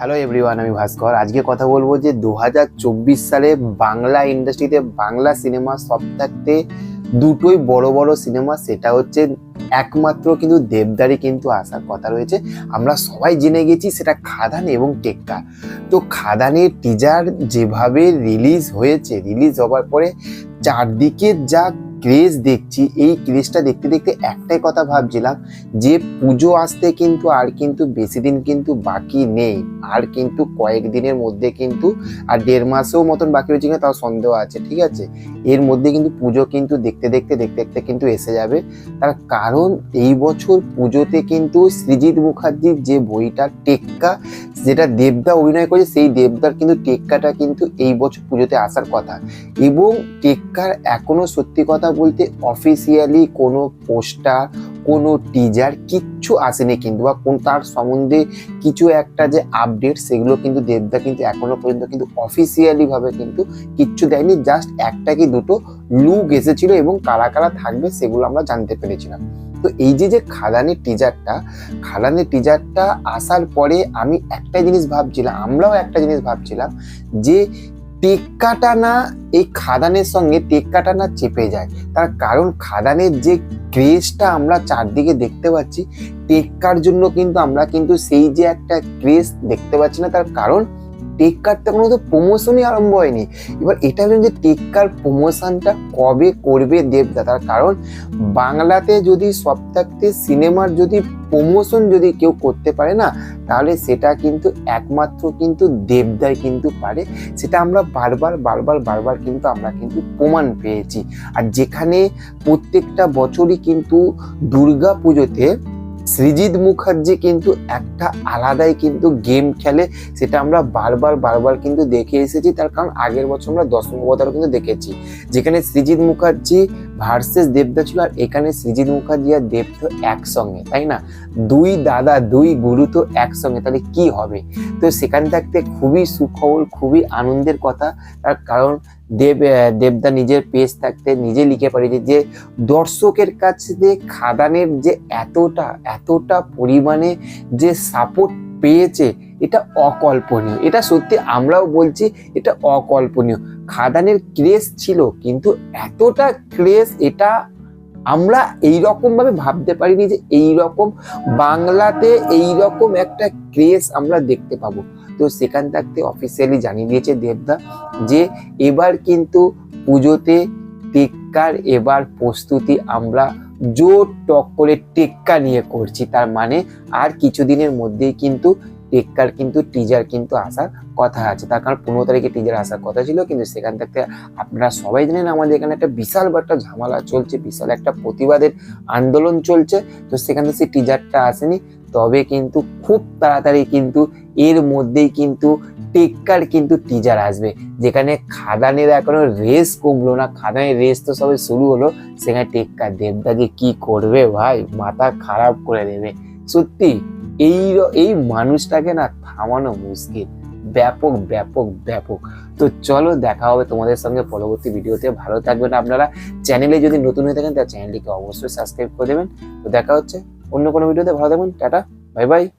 Hello everyone আমি ভাস্কর। আজকে কথা বলব যে দু হাজার চব্বিশ সালে বাংলা ইন্ডাস্ট্রিতে বাংলা সিনেমা সব থাকতে দুটোই বড় বড় সিনেমা, সেটা হচ্ছে একমাত্র কিন্তু দেবদারি কিন্তু আসার কথা রয়েছে। আমরা সবাই জেনে গেছি সেটা খাদান এবং টেক্কা। তো খাদানের টিজার যেভাবে রিলিজ হয়েছে রিলিজ হওয়ার পরে চারদিকে যা ক্রেজ দেখছি, এই ক্রেজটা দেখতে দেখতে একটাই কথা ভাবছিলাম যে পুজো আসতে কিন্তু আর কিন্তু বেশি দিন কিন্তু বাকি নেই। আর কিন্তু কয়েকদিনের মধ্যে কিন্তু আর দেড় মাসেও মতন বাকি রয়েছে কিনা তাও সন্দেহ আছে, ঠিক আছে? এর মধ্যে কিন্তু পুজো কিন্তু দেখতে দেখতে দেখতে দেখতে কিন্তু এসে যাবে। তার কারণ এই বছর পুজোতে কিন্তু সৃজিৎ মুখার্জির যে বইটা টেক্কা, যেটা দেবদা অভিনয় করেছে, সেই দেবদার কিন্তু টেক্কাটা কিন্তু এই বছর পুজোতে আসার কথা। এবং টেক্কার এখনও সত্যি কথা বলতে অফিসিয়ালি কোনো পোস্টার, কোনো টিজার কিচ্ছু আসেনি কিন্তু বা কোন তার সম্বন্ধে কিছু একটা যে আপডেট সেগুলো কিন্তু দেবদা কিন্তু এখনও পর্যন্ত কিন্তু অফিসিয়ালি ভাবে কিন্তু কিচ্ছু দেয়নি। জাস্ট একটা কি দুটো লুক এসেছিল এবং কারা কারা থাকবে সেগুলো আমরা জানতে পেরেছিলাম। তো এই যে যে খাদানের টিজারটা খাদানের টিজারটা আসার পরে আমি একটা জিনিস ভাবছিলাম, আমরাও একটা জিনিস ভাবছিলাম যে টেক্কাটা না এই খাদানের সঙ্গে টেক্কাটা না চেপে যায়। তার কারণ খাদানের যে ক্রেজটা আমরা চারদিকে দেখতে পাচ্ছি, টেক্কার জন্য কিন্তু আমরা কিন্তু সেই যে একটা ক্রেজ দেখতে পাচ্ছি না। তার কারণ টেক্কারটা কোনো তো প্রমোশনই আরম্ভ হয়নি। এবার এটা হলো যে টেক্কার প্রমোশনটা কবে করবে দেবদা? তার কারণ বাংলাতে যদি থাকতে সিনেমার যদি প্রমোশন যদি কেউ করতে পারে না, তাহলে সেটা কিন্তু একমাত্র কিন্তু দেবদাই কিন্তু পারে। সেটা আমরা বারবার বারবার বারবার কিন্তু আমরা কিন্তু প্রমাণ পেয়েছি। আর যেখানে প্রত্যেকটা বছরই কিন্তু দুর্গা পুজোতে সৃজিৎ মুখার্জি কিন্তু একটা আলাদাই কিন্তু গেম খেলে, সেটা আমরা বারবার বারবার কিন্তু দেখে এসেছি। তার কারণ আগের বছর আমরা দশম অবতারও কিন্তু দেখেছি। যেখানে সৃজিৎ মুখার্জি ভার্সেস দেবদা ছিল, আর এখানে সৃজিৎ মুখার্জি আর দেব তো একসঙ্গে, তাই না? দুই দাদা, দুই গুরু তো একসঙ্গে, তাহলে কি হবে? তো সেখান থাকতে খুবই সুখবর, খুবই আনন্দের কথা। তার কারণ দেব দেবদা নিজের পেজ থাকতে নিজে লিখে পাঠিয়েছে যে, দর্শকের কাছে যে খাদানের যে এতটা এতটা পরিমাণে যে সাপোর্ট পেয়েছে, এটা অকল্পনীয়। এটা সত্যি আমরাও বলছি, এটা অকল্পনীয়। খাদানের ক্রেজ ছিল, কিন্তু এতটা ক্রেজ এটা আমরা এই ভাবে ভাবতে পারিনি যে এই রকম বাংলাতে এই রকম একটা ক্রেজ আমরা দেখতে পাবো। তো সেখান থাকতে অফিসিয়ালি জানিয়ে দিয়েছে দেবদা যে এবার কিন্তু পুজোতে টেক্কার, এবার প্রস্তুতি আমরা জোর টক করে টেক্কা নিয়ে করছি। তার মানে আর কিছুদিনের মধ্যেই কিন্তু টেক্কার কিন্তু টিজার কিন্তু আসার কথা আছে। তার কারণ পনেরো তারিখে টিজার আসার কথা ছিল, কিন্তু সেখান থেকে আপনারা সবাই জানেন আমাদের এখানে একটা বিশাল একটা ঝামেলা চলছে, বিশাল একটা প্রতিবাদের আন্দোলন চলছে। তো সেখান থেকে সেই টিজারটা আসেনি। তবে কিন্তু খুব তাড়াতাড়ি কিন্তু এর মধ্যেই কিন্তু টেক্কার কিন্তু টিজার আসবে। যেখানে খাদানের এখনও রেস কমলো না। খাদানের রেস তো সবে শুরু হলো। সেখানে টেক্কা দেবদাকে কি করবে ভাই? মাথা খারাপ করে দেবে। সত্যি, এই এই মানুষটাকে না থামানো মুশকিল। ব্যাপক ব্যাপক ব্যাপক। তো চলো দেখা হবে তোমাদের সঙ্গে পরবর্তী ভিডিওতে। ভালো থাকবেন আপনারা। চ্যানেলে যদি নতুন হয়ে থাকেন, তাহলে চ্যানেলটিকে অবশ্যই সাবস্ক্রাইব করে দেবেন। তো দেখা হচ্ছে অন্য কোনো ভিডিওতে। ভালো থাকবেন। টাটা। Bye bye.